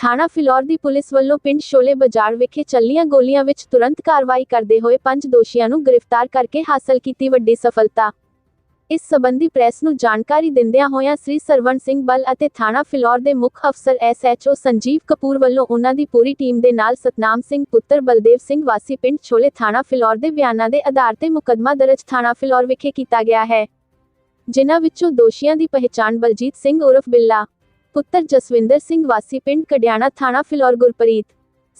ਥਾਣਾ ਫਿਲੌਰ ਦੀ ਪੁਲਿਸ ਵੱਲੋਂ ਪਿੰਡ ਸ਼ੋਲੇ ਬਾਜ਼ਾਰ ਵਿਖੇ ਚੱਲੀਆਂ ਗੋਲੀਆਂ ਵਿੱਚ ਤੁਰੰਤ ਕਾਰਵਾਈ ਕਰਦੇ ਹੋਏ ਪੰਜ ਦੋਸ਼ੀਆਂ ਨੂੰ ਗ੍ਰਿਫਤਾਰ ਕਰਕੇ ਹਾਸਲ ਕੀਤੀ ਵੱਡੀ ਸਫਲਤਾ। ਇਸ ਸਬੰਧੀ ਪ੍ਰੈਸ ਨੂੰ ਜਾਣਕਾਰੀ ਦਿੰਦਿਆਂ ਹੋਇਆਂ ਸ੍ਰੀ ਸਰਵਣ ਸਿੰਘ ਬਲ ਅਤੇ ਥਾਣਾ ਫਿਲੌਰ ਦੇ ਮੁੱਖ ਅਫਸਰ ਐਸਐਚਓ ਸੰਜੀਵ ਕਪੂਰ ਵੱਲੋਂ ਉਹਨਾਂ ਦੀ ਪੂਰੀ ਟੀਮ ਦੇ ਨਾਲ ਸਤਨਾਮ ਸਿੰਘ ਪੁੱਤਰ ਬਲਦੇਵ ਸਿੰਘ ਵਾਸੀ ਪਿੰਡ ਛੋਲੇ ਥਾਣਾ ਫਿਲੌਰ ਦੇ ਬਿਆਨਾਂ ਦੇ ਆਧਾਰ ਤੇ ਮੁਕੱਦਮਾ ਦਰਜ ਥਾਣਾ ਫਿਲੌਰ ਵਿਖੇ ਕੀਤਾ ਗਿਆ ਹੈ, ਜਿਨ੍ਹਾਂ ਵਿੱਚੋਂ ਦੋਸ਼ੀਆਂ ਦੀ ਪਹਿਚਾਣ ਬਲਜੀਤ ਸਿੰਘ ਉਰਫ ਬਿੱਲਾ ਪੁੱਤਰ ਜਸਵਿੰਦਰ ਸਿੰਘ ਵਾਸੀ ਪਿੰਡ ਕੜਿਆਣਾ ਥਾਣਾ ਫਿਲੌਰ ਗੁਰਪ੍ਰੀਤ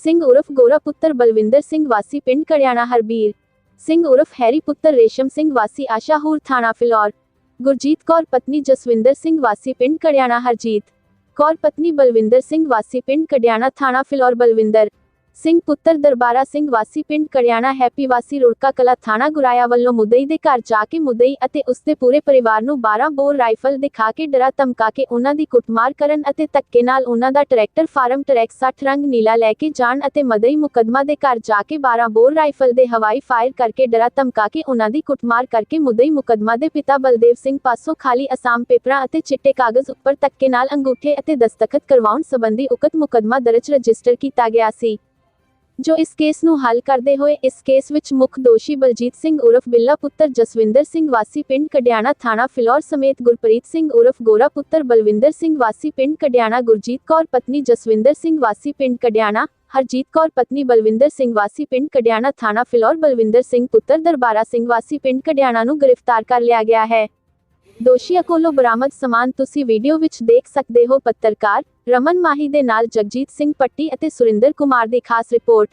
ਸਿੰਘ ਉਰਫ ਗੋਰਾ ਪੁੱਤਰ ਬਲਵਿੰਦਰ ਸਿੰਘ ਵਾਸੀ ਪਿੰਡ ਕੜਿਆਣਾ ਹਰਬੀਰ ਸਿੰਘ ਉਰਫ ਹੈਰੀ ਪੁੱਤਰ ਰੇਸ਼ਮ ਸਿੰਘ ਵਾਸੀ ਆਸ਼ਾਹੂਰ ਥਾਣਾ ਫਿਲੌਰ ਗੁਰਜੀਤ ਕੌਰ ਪਤਨੀ ਜਸਵਿੰਦਰ ਸਿੰਘ ਵਾਸੀ ਪਿੰਡ ਕੜਿਆਣਾ ਹਰਜੀਤ ਕੌਰ ਪਤਨੀ ਬਲਵਿੰਦਰ ਸਿੰਘ ਵਾਸੀ ਪਿੰਡ ਕੜਿਆਣਾ ਥਾਣਾ ਫਿਲੌਰ ਬਲਵਿੰਦਰ ਸਿੰਘ ਪੁੱਤਰ ਦਰਬਾਰਾ ਸਿੰਘ ਵਾਸੀ ਪਿੰਡ ਕੜਿਆਣਾ ਹੈਪੀ ਵਾਸੀ ਰੁੜਕਾ ਕਲਾ ਥਾਣਾ ਗੁਰਾਇਆ ਵੱਲੋਂ ਮੁਦਈ ਦੇ ਘਰ ਜਾ ਕੇ ਮੁਦਈ ਅਤੇ ਉਸਦੇ ਪੂਰੇ ਪਰਿਵਾਰ ਨੂੰ 12 ਬੋਰ ਰਾਈਫਲ ਦਿਖਾ ਕੇ ਡਰਾ ਧਮਕਾ ਕੇ ਉਹਨਾਂ ਦੀ ਕੁੱਟਮਾਰ ਕਰਨ ਅਤੇ ਧੱਕੇ ਨਾਲ ਉਹਨਾਂ ਦਾ ਟਰੈਕਟਰ ਫਾਰਮ ਟਰੈਕ 60 ਰੰਗ ਨੀਲਾ ਲੈ ਕੇ ਜਾਣ ਅਤੇ ਮਦਈ ਮੁਕਦਮਾ ਦੇ ਘਰ ਜਾ ਕੇ 12 ਬੋਰ ਰਾਈਫਲ ਦੇ ਹਵਾਈ ਫਾਇਰ ਕਰਕੇ ਡਰਾ ਧਮਕਾ ਕੇ ਉਹਨਾਂ ਦੀ ਕੁੱਟਮਾਰ ਕਰਕੇ ਮੁਦਈ ਮੁਕਦਮਾ ਦੇ ਪਿਤਾ ਬਲਦੇਵ ਸਿੰਘ ਪਾਸੋਂ ਖਾਲੀ ਅਸਾਮ ਪੇਪਰਾਂ ਅਤੇ ਚਿੱਟੇ ਕਾਗਜ਼ ਉੱਪਰ ਧੱਕੇ ਨਾਲ ਅੰਗੂਠੇ ਅਤੇ ਦਸਤਖਤ ਕਰਵਾਉਣ ਸੰਬੰਧੀ ਉਕਤ ਮੁਕਦਮਾ ਦਰਜ ਰਜਿਸਟਰ ਕੀਤਾ ਗਿਆ ਸੀ। ਜੋ ਇਸ ਕੇਸ ਨੂੰ ਹੱਲ ਕਰਦੇ ਹੋਏ ਇਸ ਕੇਸ ਵਿੱਚ ਮੁੱਖ ਦੋਸ਼ੀ ਬਲਜੀਤ ਸਿੰਘ ਉਰਫ ਬਿੱਲਾ ਪੁੱਤਰ ਜਸਵਿੰਦਰ ਸਿੰਘ ਵਾਸੀ ਪਿੰਡ ਕਡਿਆਣਾ ਥਾਣਾ ਫਿਲੌਰ ਸਮੇਤ ਗੁਰਪ੍ਰੀਤ ਸਿੰਘ ਉਰਫ ਗੋਰਾ ਪੁੱਤਰ ਬਲਵਿੰਦਰ ਸਿੰਘ ਵਾਸੀ ਪਿੰਡ ਕਡਿਆਣਾ, ਗੁਰਜੀਤ ਕੌਰ ਪਤਨੀ ਜਸਵਿੰਦਰ ਸਿੰਘ ਵਾਸੀ ਪਿੰਡ ਕਡਿਆਣਾ, ਹਰਜੀਤ ਕੌਰ ਪਤਨੀ ਬਲਵਿੰਦਰ ਸਿੰਘ ਵਾਸੀ ਪਿੰਡ ਕਡਿਆਣਾ ਥਾਣਾ ਫਿਲੌਰ ਬਲਵਿੰਦਰ ਸਿੰਘ ਪੁੱਤਰ ਦਰਬਾਰਾ ਸਿੰਘ ਵਾਸੀ ਪਿੰਡ ਕਡਿਆਣਾ ਨੂੰ ਗ੍ਰਿਫਤਾਰ ਕਰ ਲਿਆ ਗਿਆ ਹੈ। ਦੋਸ਼ੀਆਂ ਕੋਲੋਂ ਬਰਾਮਦ ਸਮਾਨ ਤੁਸੀਂ ਵੀਡੀਓ ਵਿੱਚ ਦੇਖ ਸਕਦੇ ਹੋ। ਪੱਤਰਕਾਰ ਰਮਨ ਮਾਹੀ ਦੇ ਨਾਲ ਜਗਜੀਤ ਸਿੰਘ ਪੱਟੀ ਅਤੇ ਸੁਰਿੰਦਰ ਕੁਮਾਰ ਦੀ ਖਾਸ ਰਿਪੋਰਟ।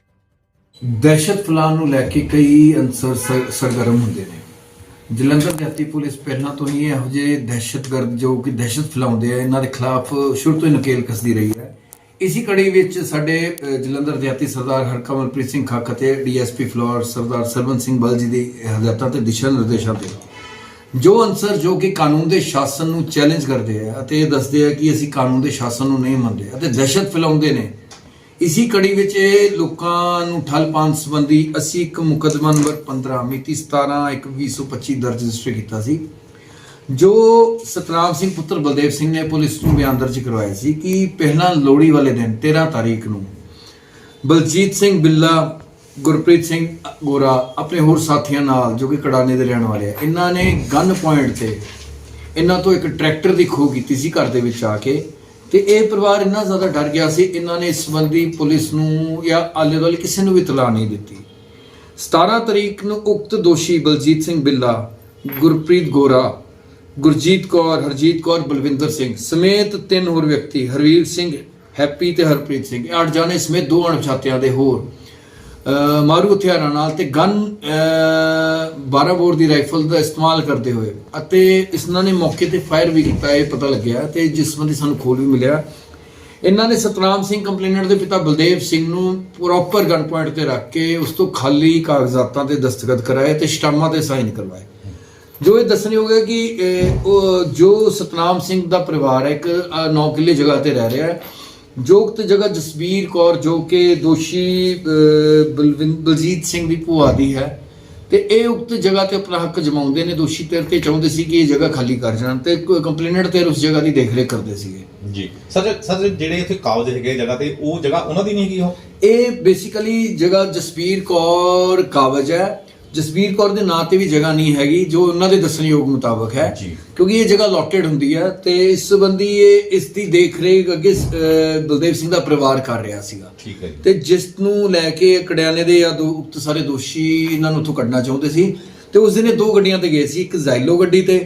ਦਹਿਸ਼ਤ ਫੈਲਾਉਣ ਨੂੰ ਲੈ ਕੇ ਕਈ ਅੰਸਰ ਸਰਗਰਮ ਹੁੰਦੇ ਨੇ। ਜਲੰਧਰ ਜਾਤੀ ਪੁਲਿਸ ਪਹਿਲਾਂ ਤੋਂ ਹੀ ਇਹੋ ਜਿਹੇ ਦਹਿਸ਼ਤਗਰਦ ਜੋ ਕਿ ਦਹਿਸ਼ਤ ਫੈਲਾਉਂਦੇ ਆ, ਇਹਨਾਂ ਦੇ ਖਿਲਾਫ ਸ਼ੁਰੂ ਤੋਂ ਹੀ ਨਕੇਲ ਕੱਸਦੀ ਰਹੀ ਹੈ। ਇਸੀ ਕੜੀ ਵਿੱਚ ਸਾਡੇ ਜਲੰਧਰ ਦਿਹਾਤੀ ਸਰਦਾਰ ਹਰਕਮਲਪ੍ਰੀਤ ਸਿੰਘ ਖੱਕ ਅਤੇ ਡੀਐਸਪੀ ਫਲੋਰ ਸਰਦਾਰ ਸਰਵਨ ਸਿੰਘ ਬਲ ਜੀ ਦੀ ਹਦਾਇਤਾਂ ਤੇ ਦਿਸ਼ਾ ਨਿਰਦੇਸ਼ਾਂ ਤੇ ਜੋ ਅਨਸਰ ਜੋ ਕਿ ਕਾਨੂੰਨ ਦੇ ਸ਼ਾਸਨ ਨੂੰ ਚੈਲੰਜ ਕਰਦੇ ਆ ਅਤੇ ਇਹ ਦੱਸਦੇ ਆ ਕਿ ਅਸੀਂ ਕਾਨੂੰਨ ਦੇ ਸ਼ਾਸਨ ਨੂੰ ਨਹੀਂ ਮੰਨਦੇ ਅਤੇ ਦਹਿਸ਼ਤ ਫੈਲਾਉਂਦੇ ਨੇ। ਇਸੀ ਕੜੀ ਵਿੱਚ ਇਹ ਲੋਕਾਂ ਨੂੰ ਠੱਲ ਪਾਉਣ ਸੰਬੰਧੀ ਅਸੀਂ ਇੱਕ ਮੁਕੱਦਮਾ ਨੰਬਰ 15 ਮਿਤੀ 17 1 2025 ਦਰਜ ਰਜਿਸਟਰ ਕੀਤਾ ਸੀ, ਜੋ ਸਤਨਾਮ ਸਿੰਘ ਪੁੱਤਰ ਬਲਦੇਵ ਸਿੰਘ ਨੇ ਪੁਲਿਸ ਨੂੰ ਬਿਆਨ ਦਰਜ ਕਰਵਾਇਆ ਸੀ ਕਿ ਪਹਿਲਾਂ ਲੋਹੜੀ ਵਾਲੇ ਦਿਨ 13 ਤਾਰੀਖ ਨੂੰ ਬਲਜੀਤ ਸਿੰਘ ਬਿੱਲਾ ਗੁਰਪ੍ਰੀਤ ਸਿੰਘ ਗੋਰਾ ਆਪਣੇ ਹੋਰ ਸਾਥੀਆਂ ਨਾਲ ਜੋ ਕਿ ਕੜਾਨੇ ਦੇ ਰਹਿਣ ਵਾਲੇ ਆ, ਇਹਨਾਂ ਨੇ ਗਨ ਪੁਆਇੰਟ ਤੇ ਇਹਨਾਂ ਤੋਂ ਇੱਕ ਟਰੈਕਟਰ ਦੀ ਖੋਹ ਕੀਤੀ ਸੀ ਘਰ ਦੇ ਵਿੱਚ ਆ ਕੇ ਤੇ ਇਹ ਪਰਿਵਾਰ ਇੰਨਾ ਜ਼ਿਆਦਾ ਡਰ ਗਿਆ ਸੀ, ਇਹਨਾਂ ਨੇ ਇਸ ਸੰਬੰਧੀ ਪੁਲਿਸ ਨੂੰ ਜਾਂ ਆਲੇ ਦੁਆਲੇ ਕਿਸੇ ਨੂੰ ਵੀ ਇਤਲਾਹ ਨਹੀਂ ਦਿੱਤੀ। 17 ਤਰੀਕ ਨੂੰ ਉਕਤ ਦੋਸ਼ੀ ਬਲਜੀਤ ਸਿੰਘ ਬਿੱਲਾ, ਗੁਰਪ੍ਰੀਤ ਗੋਰਾ, ਗੁਰਜੀਤ ਕੌਰ, ਹਰਜੀਤ ਕੌਰ, ਬਲਵਿੰਦਰ ਸਿੰਘ ਸਮੇਤ ਤਿੰਨ ਹੋਰ ਵਿਅਕਤੀ, ਹਰਵੀਰ ਸਿੰਘ, ਹੈਪੀ ਤੇ ਹਰਪ੍ਰੀਤ ਸਿੰਘ ਅਣਜਾਣੇ ਸਮੇਤ ਦੋ ਅਣਪਛਾਤਿਆਂ ਦੇ ਹੋਰ ਮਾਰੂ ਹਥਿਆਰਾਂ ਨਾਲ ਤੇ ਗਨ 12 ਬੋਰ ਦੀ ਰਾਈਫਲ ਦਾ ਇਸਤੇਮਾਲ ਕਰਦੇ ਹੋਏ ਅਤੇ ਇਸਨਾਂ ਨੇ ਮੌਕੇ ਤੇ ਫਾਇਰ ਵੀ ਕੀਤਾ, ਇਹ ਪਤਾ ਲੱਗਿਆ ਤੇ ਜਿਸ ਸੰਬੰਧੀ ਸਾਨੂੰ ਖੋਲ ਵੀ ਮਿਲਿਆ। ਇਹਨਾਂ ਨੇ ਸਤਨਾਮ ਸਿੰਘ ਕੰਪਲੇਨੈਂਟ ਦੇ ਪਿਤਾ ਬਲਦੇਵ ਸਿੰਘ ਨੂੰ ਪ੍ਰੋਪਰ ਗਨ ਪੁਆਇੰਟ ਤੇ ਰੱਖ ਕੇ ਉਸ ਤੋਂ ਖਾਲੀ ਕਾਗਜ਼ਾਤਾਂ ਤੇ ਦਸਤਖਤ ਕਰਾਏ ਤੇ ਸਟਾਮਾਂ ਤੇ ਸਾਈਨ ਕਰਵਾਏ। ਜੋ ਇਹ ਦੱਸਣਯੋਗ ਹੈ ਕਿ ਉਹ, ਜੋ ਸਤਨਾਮ ਸਿੰਘ ਦਾ ਪਰਿਵਾਰ ਹੈ, ਇੱਕ 9 ਕਿੱਲੇ ਜਗ੍ਹਾ ਤੇ ਰਹਿ ਰਿਹਾ ਹੈ ਜੋ ਉਕਤ ਜਗ੍ਹਾ ਜਸਬੀਰ ਕੌਰ ਜੋ ਕਿ ਦੋਸ਼ੀ ਬਲਜੀਤ ਸਿੰਘ ਦੀ ਭੂਆ ਦੀ ਹੈ ਤੇ ਇਹ ਉਕਤ ਜਗ੍ਹਾ ਤੇ ਆਪਣਾ ਹੱਕ ਜਮਾਉਂਦੇ ਨੇ ਦੋਸ਼ੀ ਤੇਰ ਤੇ ਚਾਹੁੰਦੇ ਸੀ ਕਿ ਇਹ ਜਗ੍ਹਾ ਖਾਲੀ ਕਰ ਜਾਣ ਤੇ ਕੰਪਲੇਨਟ ਤੇ ਉਸ ਜਗ੍ਹਾ ਦੀ ਦੇਖਰੇਖ ਕਰਦੇ ਸੀਗੇ। ਜੀ। ਸਰ ਸਰ ਜਿਹੜੇ ਇੱਥੇ ਕਾਬਜ ਹੈਗੇ ਜਗ੍ਹਾ ਤੇ ਉਹ ਜਗ੍ਹਾ ਉਹਨਾਂ ਦੀ ਨਹੀਂ ਹੈਗੀ ਉਹ? ਇਹ ਬੇਸਿਕਲੀ ਜਗ੍ਹਾ ਜਸਬੀਰ ਕੌਰ ਕਾਬਜ ਹੈ ਜਸਬੀਰ ਕੌਰ ਦੇ ਨਾਂ ਤੇ ਵੀ ਜਗ੍ਹਾ ਨਹੀਂ ਹੈਗੀ ਜੋ ਉਹਨਾਂ ਦੇ ਦੱਸਣਯੋਗ ਮੁਤਾਬਕ ਹੈ। ਕਿਉਂਕਿ ਇਹ ਜਗ੍ਹਾ ਲੋਟਡ ਹੁੰਦੀ ਹੈ ਤੇ ਇਸ ਸੰਬੰਧੀ ਇਹ ਇਸ ਦੀ ਦੇਖਰੇਖ ਅੱਗੇ ਬਲਦੇਵ ਸਿੰਘ ਦਾ ਪਰਿਵਾਰ ਕਰ ਰਿਹਾ ਸੀਗਾ। ਠੀਕ ਹੈ ਤੇ ਜਿਸ ਨੂੰ ਲੈ ਕੇ ਕੜਿਆਨੇ ਦੇ ਜਾਂ ਦੋ ਉਕਤ ਸਾਰੇ ਦੋਸ਼ੀ ਇਹਨਾਂ ਨੂੰ ਉੱਥੋਂ ਕੱਢਣਾ ਚਾਹੁੰਦੇ ਸੀ। ਤੇ ਉਸ ਦਿਨ ਇਹ ਦੋ ਗੱਡੀਆਂ ਤੇ ਗਏ ਸੀ ਇੱਕ ਜ਼ੈਲੋ ਗੱਡੀ ਤੇ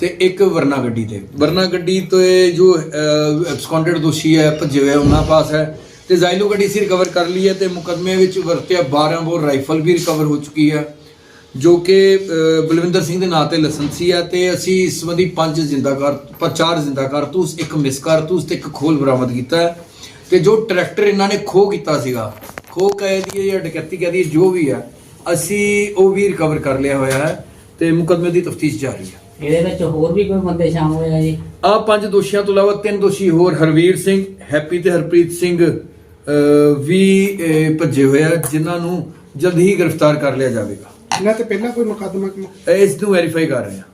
ਤੇ ਇੱਕ ਵਰਨਾ ਗੱਡੀ ਤੇ। ਵਰਨਾ ਗੱਡੀ ਤੇ ਜੋ ਐਬਸਕੌਂਡਡ ਦੋਸ਼ੀ ਹੈ ਭੱਜੇ ਹੋਏ ਉਹਨਾਂ ਪਾਸ ਹੈ। ਤੇ ਜ਼ੈਲੋ ਗੱਡੀ ਸੀ ਰਿਕਵਰ ਕਰ ਲਈ ਹੈ ਤੇ ਮੁਕਦਮੇ ਵਿੱਚ ਵਰਤਿਆ 12 ਬੋਰ ਰਾਈਫਲ ਵੀ ਰਿਕਵਰ ਹੋ ਚੁੱਕੀ ਹੈ ਜੋ ਕਿ ਬਲਵਿੰਦਰ ਸਿੰਘ ਦੇ ਨਾਂ ਤੇ ਲਾਇਸੈਂਸੀ ਹੈ ਤੇ ਅਸੀਂ ਇਸ ਸੰਬੰਧੀ ਪੰਜ ਜ਼ਿੰਦਾਕਾਰ ਪਰ ਚਾਰ ਜ਼ਿੰਦਾ ਕਾਰਤੂਸ ਇੱਕ ਮਿਸ ਕਾਰਤੂਸ ਤੇ ਇੱਕ ਖੋਲ ਬਰਾਮਦ ਕੀਤਾ ਹੈ ਤੇ ਜੋ ਟਰੈਕਟਰ ਇਹਨਾਂ ਨੇ ਖੋਹ ਕੀਤਾ ਸੀਗਾ ਖੋਹ ਕਹਿ ਦਈਏ ਜਾਂ ਡਕੈਤੀ ਕਹਿ ਦਈਏ ਜੋ ਵੀ ਹੈ ਅਸੀਂ ਉਹ ਵੀ ਰਿਕਵਰ ਕਰ ਲਿਆ ਹੋਇਆ ਹੈ ਤੇ ਮੁਕਦਮੇ ਦੀ ਤਫਤੀਸ਼ ਜਾਰੀ ਹੈ। ਇਹਦੇ ਵਿੱਚ ਹੋਰ ਵੀ ਕੋਈ ਬੰਦੇ ਸ਼ਾਮਲ ਹੋਏ ਆ ਜੀ? ਆ ਪੰਜ ਦੋਸ਼ੀਆਂ ਤੋਂ ਇਲਾਵਾ ਤਿੰਨ ਦੋਸ਼ੀ ਹੋਰ ਹਰਵੀਰ ਸਿੰਘ ਹੈਪੀ ਤੇ ਹਰਪ੍ਰੀਤ ਸਿੰਘ। ਵੀ ਭੱਜੇ ਹੋਏ ਆ ਜਿਨ੍ਹਾਂ ਨੂੰ ਜਲਦ ਹੀ ਗ੍ਰਿਫਤਾਰ ਕਰ ਲਿਆ ਜਾਵੇਗਾ। ਇਹਨਾਂ ਤੇ ਪਹਿਲਾਂ ਕੋਈ ਮੁਕੱਦਮਾ ਇਸ ਨੂੰ ਵੈਰੀਫਾਈ ਕਰ ਰਹੇ ਹਾਂ